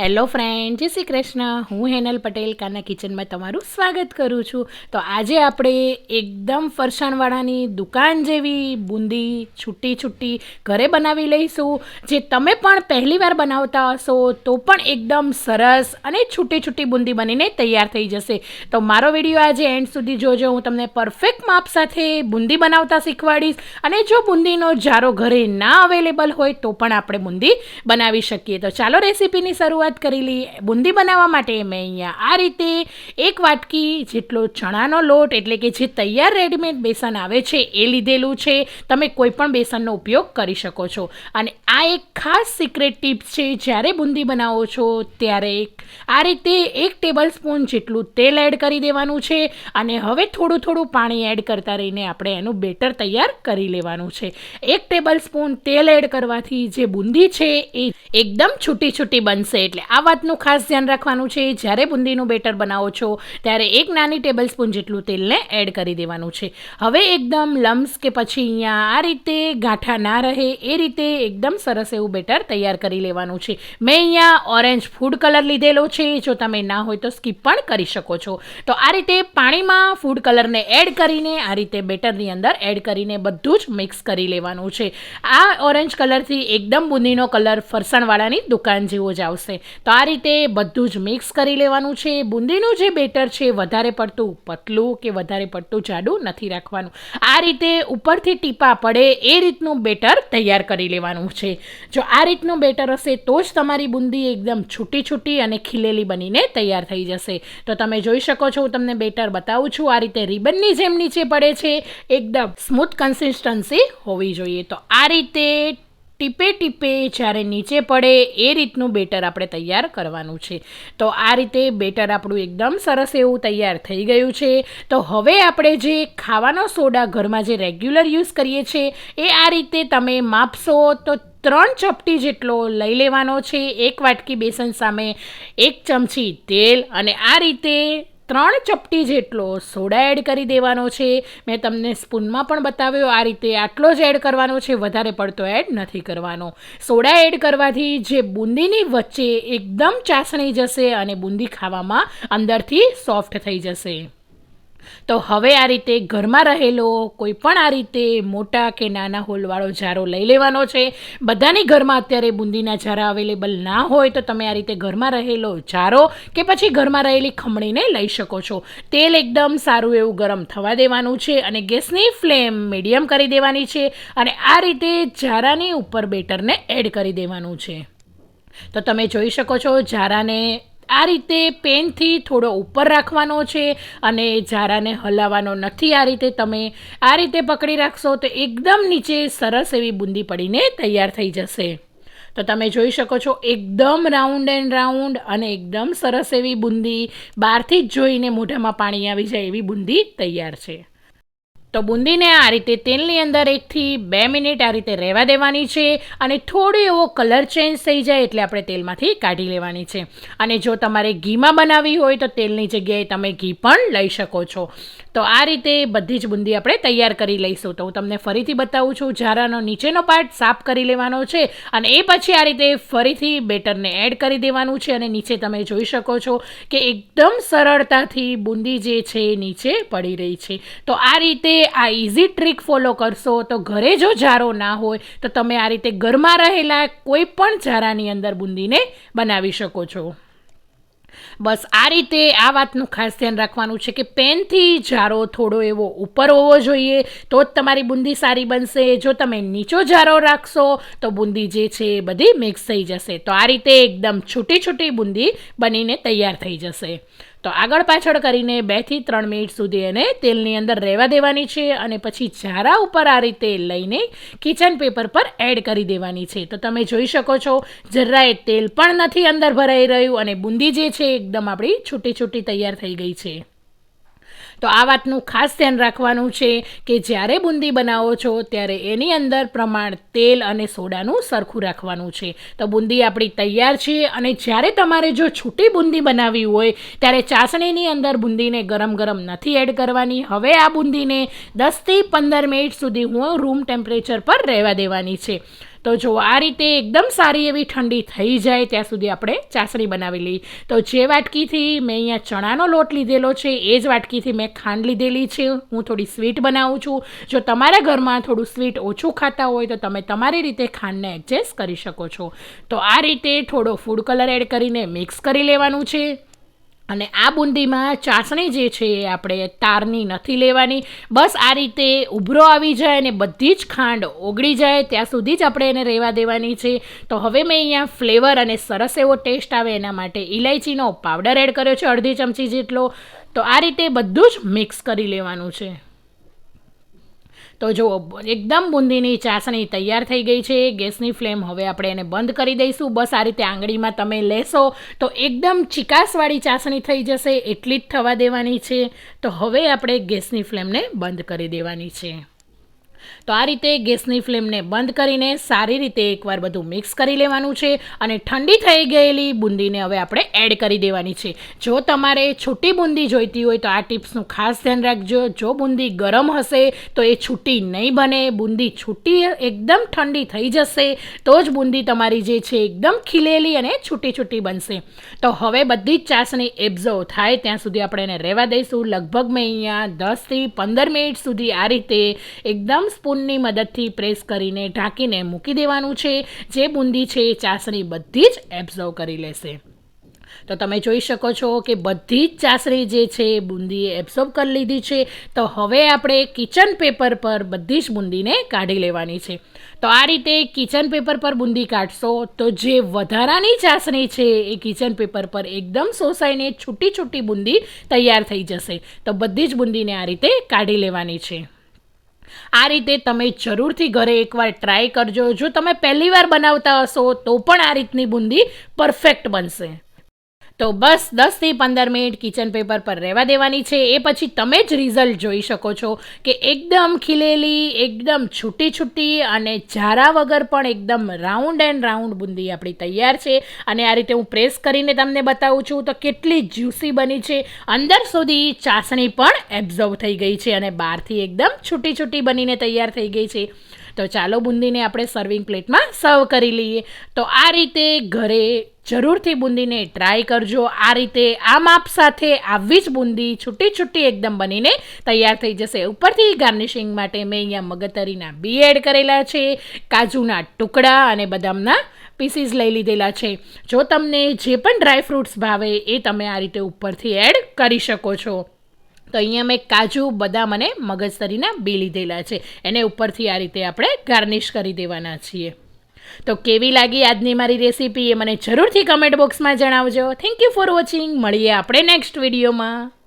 Hello friend, જય શ્રી કૃષ્ણ. હું હેનલ પટેલ, કાના કિચનમાં તમારું સ્વાગત કરું છું. તો આજે આપણે એકદમ ફરસાણવાળાની દુકાન જેવી બુંદી છૂટી છૂટી ઘરે બનાવી લઈશું. જે તમે પણ પહેલીવાર બનાવતા હશો, તો પણ એકદમ સરસ અને છૂટી છૂટી બુંદી બનીને તૈયાર થઈ જશે. તો મારો વીડિયો આજે એન્ડ સુધી જોજો. હું તમને પરફેક્ટ માપ સાથે બુંદી બનાવતા શીખવાડીશ. અને જો બુંદીનો જારો ઘરે ના અવેલેબલ હોય, તો પણ આપણે બુંદી બનાવી શકીએ. તો ચાલો રેસીપીની શરૂઆત કરી લઈએ બુંદી બનાવવા માટે મેં અહીંયા આ રીતે એક વાટકી જેટલો ચણાનો લોટ એટલે કે જે તૈયાર રેડીમેડ બેસન આવે છે એ લીધેલું છે. તમે કોઈ પણ બેસનનો ઉપયોગ કરી શકો છો. અને આ એક ખાસ સિક્રેટ ટિપ્સ છે, જ્યારે બુંદી બનાવો છો ત્યારે આ રીતે એક ટેબલ સ્પૂન જેટલું તેલ એડ કરી દેવાનું છે અને હવે થોડું થોડું પાણી એડ કરતા રહીને આપણે એનું બેટર તૈયાર કરી લેવાનું છે. એક ટેબલ સ્પૂન તેલ એડ કરવાથી જે બુંદી છે એ એકદમ છૂટી છૂટી બનશે એટલે આ વાતનું ખાસ ધ્યાન રાખવાનું છે. જ્યારે બુંદીનું બેટર બનાવો છો, ત્યારે એક નાની ટેબલ સ્પૂન જેટલું તેલને એડ કરી દેવાનું છે. હવે એકદમ લમ્સ કે પછી અહીંયા આ રીતે ગાંઠા ના રહે, એ રીતે એકદમ સરસ એવું બેટર તૈયાર કરી લેવાનું છે. મેં અહીંયા ઓરેન્જ ફૂડ કલર લીધેલો છે. જો તમે ના હોય તો સ્કીપ પણ કરી શકો છો. તો આ રીતે પાણીમાં ફૂડ કલરને એડ કરીને, આ રીતે બેટરની અંદર એડ કરીને બધું જ મિક્સ કરી લેવાનું છે. આ ઓરેન્જ કલરથી એકદમ બુંદીનો કલર ફરસાણવાળાની દુકાન જેવો જ આવશે. તો આ રીતે બધું જ મિક્સ કરી લેવાનું છે. બુંદીનું જે બેટર છે, વધારે પડતું પતલું કે વધારે પડતું જાડું નથી રાખવાનું. આ રીતે ઉપરથી ટીપા પડે એ રીતનું બેટર તૈયાર કરી લેવાનું છે. જો આ રીતનું બેટર હશે તો જ તમારી બુંદી એકદમ છૂટી છૂટી અને ખીલેલી બનીને તૈયાર થઈ જશે. તો તમે જોઈ શકો છો, હું તમને બેટર બતાવું છું. આ રીતે રિબનની જેમ નીચે પડે છે. એકદમ સ્મૂથ કન્સિસ્ટન્સી હોવી જોઈએ. તો આ રીતે ટીપે ટીપે જ્યારે નીચે પડે એ રીતનું બેટર આપણે તૈયાર કરવાનું છે. તો આ રીતે બેટર આપણું એકદમ સરસ એવું તૈયાર થઈ ગયું છે. તો હવે આપણે જે ખાવાનો સોડા ઘરમાં જે રેગ્યુલર યુઝ કરીએ છીએ એ આ રીતે તમે માપશો તો ત્રણ ચપટી જેટલો લઈ લેવાનો છે, એક વાટકી બેસન સામે એક ચમચી તેલ અને આ રીતે ત્રણ ચપટી જેટલો સોડા એડ કરી દેવાનો છે. મેં તમને સ્પૂનમાં પણ બતાવ્યો આ રીતે આટલો જ એડ કરવાનો છે, વધારે પડતો એડ નથી કરવાનો. સોડા એડ કરવાથી જે બુંદીની વચ્ચે એકદમ ચાસણી જશે અને બુંદી ખાવામાં અંદરથી સોફ્ટ થઈ જશે. તો હવે આ રીતે ઘરમાં રહેલો, કોઈ પણ આ રીતે મોટા કે નાના હોલવાળો જારો લઈ લેવાનો છે. બધાની ઘરમાં અત્યારે બુંદીના જારા અવેલેબલ ના હોય તો તમે આ રીતે ઘરમાં રહેલો જારો કે પછી ઘરમાં રહેલી ખમણીને લઈ શકો છો. તેલ એકદમ સારું એવું ગરમ થવા દેવાનું છે અને ગેસની ફ્લેમ મીડિયમ કરી દેવાની છે અને આ રીતે જારાની ઉપર બેટરને એડ કરી દેવાનું છે. તો તમે જોઈ શકો છો જારાને આ રીતે પેનથી થોડો ઉપર રાખવાનો છે અને ઝારાને હલાવવાનો નથી. આ રીતે તમે આ રીતે પકડી રાખશો તો એકદમ નીચે સરસ એવી બુંદી પડીને તૈયાર થઈ જશે. તો તમે જોઈ શકો છો એકદમ રાઉન્ડ એન્ડ રાઉન્ડ અને એકદમ સરસ એવી બુંદી બહારથી જ જોઈને મોઢામાં પાણી આવી જાય એવી બુંદી તૈયાર છે. તો બુંદીને આ રીતે તેલની અંદર એકથી બે મિનિટ આ રીતે રહેવા દેવાની છે અને થોડો એવો કલર ચેન્જ થઈ જાય એટલે આપણે તેલમાંથી કાઢી લેવાની છે. અને જો તમારે ઘીમાં બનાવવી હોય તો તેલની જગ્યાએ તમે ઘી પણ લઈ શકો છો. તો આ રીતે બધી જ બુંદી આપણે તૈયાર કરી લઈશું. તો હું તમને ફરીથી બતાવું છું, ઝારાનો નીચેનો પાર્ટ સાફ કરી લેવાનો છે અને એ પછી આ રીતે ફરીથી બેટરને એડ કરી દેવાનું છે અને નીચે તમે જોઈ શકો છો કે એકદમ સરળતાથી બુંદી જે છે નીચે પડી રહી છે. તો આ રીતે આ ઇઝી ટ્રીક ફોલો કરશો તો ઘરે જો જારો ના હોય તો તમે આ રીતે ઘરમાં રહેલા કોઈ પણ જારાની અંદર બુંદીને બનાવી શકો છો. બસ આ રીતે આ વાતનું ખાસ ધ્યાન રાખવાનું છે કે પેનથી જારો થોડો એવો ઉપર હોવો જોઈએ. તો જ તમારી બુંદી સારી બનશે. જો તમે નીચો જારો રાખશો, તો બુંદી જે છે એ બધી મિક્સ થઈ જશે. તો આ રીતે એકદમ છૂટી છૂટી બુંદી બનીને તૈયાર થઈ જશે. તો આગળ પાછળ કરીને બેથી ત્રણ મિનિટ સુધી એને તેલની અંદર રહેવા દેવાની છે અને પછી ઝારા ઉપર આ રીતે લઈને કિચન પેપર પર એડ કરી દેવાની છે. તો તમે જોઈ શકો છો જરાએ તેલ પણ નથી અંદર ભરાઈ રહ્યું અને બુંદી જે છે એકદમ આપણી છૂટી છૂટી તૈયાર થઈ ગઈ છે. તો આ વાતનું ખાસ ધ્યાન રાખવાનું છે કે જ્યારે બુંદી બનાવો છો, ત્યારે એની અંદર પ્રમાણ તેલ અને સોડાનું સરખું રાખવાનું છે. તો બુંદી આપણી તૈયાર છે અને જ્યારે તમારે જો છૂટી બુંદી બનાવવી હોય, ત્યારે ચાસણીની અંદર બુંદીને ગરમ ગરમ નથી એડ કરવાની. હવે આ બુંદીને દસથી પંદર મિનિટ સુધી હું રૂમ ટેમ્પરેચર પર રહેવા દેવાની છે. તો જો આ રીતે એકદમ સારી એવી ઠંડી થઈ જાય, ત્યાં સુધી આપણે ચાસણી બનાવી લઈએ. તો જે વાટકીથી મેં અહીંયા ચણાનો લોટ લીધેલો છે, એ જ વાટકીથી મેં ખાંડ લીધેલી છે, હું થોડી સ્વીટ બનાવું છું. જો તમારા ઘરમાં થોડું સ્વીટ ઓછું ખાતા હોય તો તમે તમારી રીતે ખાંડને એડજસ્ટ કરી શકો છો. તો આ રીતે થોડો ફૂડ કલર એડ કરીને મિક્સ કરી લેવાનું છે. અને આ બુંદીમાં ચાસણી જે છે એ આપણે તારની નથી લેવાની. બસ આ રીતે ઉભરો આવી જાય અને બધી જ ખાંડ ઓગળી જાય. ત્યાં સુધી જ આપણે એને રહેવા દેવાની છે. તો હવે મેં અહીંયા ફ્લેવર અને સરસ એવો ટેસ્ટ આવે એના માટે ઇલાયચીનો પાવડર એડ કર્યો છે અડધી ચમચી જેટલો. તો આ રીતે બધું જ મિક્સ કરી લેવાનું છે. તો જો, એકદમ બુંદીની ચાસણી તૈયાર થઈ ગઈ છે, ગેસની ફ્લેમ હવે આપણે એને બંધ કરી દઈશું. બસ આ રીતે આંગળીમાં તમે લેશો તો એકદમ ચિકાસવાળી ચાસણી થઈ જશે, એટલી જ થવા દેવાની છે. તો હવે આપણે ગેસની ફ્લેમને બંધ કરી દેવાની છે. તો આ રીતે ગેસની ફ્લેમને બંધ કરીને સારી રીતે એકવાર બધું મિક્સ કરી લેવાનું છે અને ઠંડી થઈ ગયેલી બુંદીને હવે આપણે એડ કરી દેવાની છે. જો તમારે છૂટી બુંદી જોઈતી હોય તો આ ટિપ્સનું ખાસ ધ્યાન રાખજો. જો બુંદી ગરમ હશે તો એ છૂટી નહીં બને. બુંદી છૂટી એકદમ ઠંડી થઈ જશે તો જ બુંદી તમારી જે છે એકદમ ખીલેલી અને છૂટી છૂટી બનશે. તો હવે બધી જ ચાસણી એબ્ઝર્વ થાય ત્યાં સુધી આપણે એને રહેવા દઈશું. લગભગ મેં અહીંયા દસથી પંદર મિનિટ સુધી આ રીતે એકદમ સ્પૂનની મદદથી પ્રેસ કરીને ઢાંકીને મૂકી દેવાનું છે. જે બુંદી છે એ ચાસણી બધી જ એબ્ઝર્વ કરી લેશે. તો તમે જોઈ શકો છો કે બધી જ ચાસણી જે છે એ બુંદીએ એબ્સોર્બ કરી લીધી છે. તો હવે આપણે કિચન પેપર પર બધી જ બુંદીને કાઢી લેવાની છે. તો આ રીતે કિચન પેપર પર બુંદી કાઢશો તો જે વધારાની ચાસણી છે એ કિચન પેપર પર એકદમ સોસાઈને છૂટી છૂટી બુંદી તૈયાર થઈ જશે. તો બધી જ બુંદીને આ રીતે કાઢી લેવાની છે. આ રીતે તમે જરૂરથી ઘરે એકવાર ટ્રાય કરજો. જો તમે પહેલી વાર બનાવતા હશો તો પણ આ રીતની બુંદી પરફેક્ટ બનશે. તો બસ દસથી પંદર મિનિટ કિચન પેપર પર રહેવા દેવાની છે. એ પછી તમે જ રિઝલ્ટ જોઈ શકો છો કે એકદમ ખીલેલી, એકદમ છૂટી છૂટી અને ઝારા વગર પણ એકદમ રાઉન્ડ એન્ડ રાઉન્ડ બુંદી આપણી તૈયાર છે. અને આ રીતે હું પ્રેસ કરીને તમને બતાવું છું તો કેટલી જ્યુસી બની છે. અંદર સુધી ચાસણી પણ એબ્ઝર્વ થઈ ગઈ છે અને બહારથી એકદમ છૂટી છૂટી બનીને તૈયાર થઈ ગઈ છે. તો ચાલો બુંદીને આપણે સર્વિંગ પ્લેટમાં સર્વ કરી લઈએ. તો આ રીતે ઘરે જરૂરથી બુંદીને ટ્રાય કરજો. આ રીતે આ માપ સાથે આવી જ બુંદી છૂટી છૂટી એકદમ બનીને તૈયાર થઈ જશે. ઉપરથી ગાર્નિશિંગ માટે મેં અહીંયા મગતરીના બી એડ કરેલા છે, કાજુના ટુકડા અને બદામના પીસીસ લઈ લીધેલા છે. જો તમને જે પણ ડ્રાય ફ્રૂટ્સ ભાવે એ તમે આ રીતે ઉપરથી એડ કરી શકો છો. તો અહીંયા મેં કાજુ, બદામ અને મગજતરીના બી લીધેલા છે. એને ઉપરથી આ રીતે આપણે ગાર્નિશ કરી દેવાના છીએ. તો કેવી લાગી આજની મારી રેસીપી એ મને જરૂરથી કમેન્ટ બોક્સમાં જણાવજો. થેન્ક યુ ફોર વોચિંગ મળીએ આપણે નેક્સ્ટ વિડીયોમાં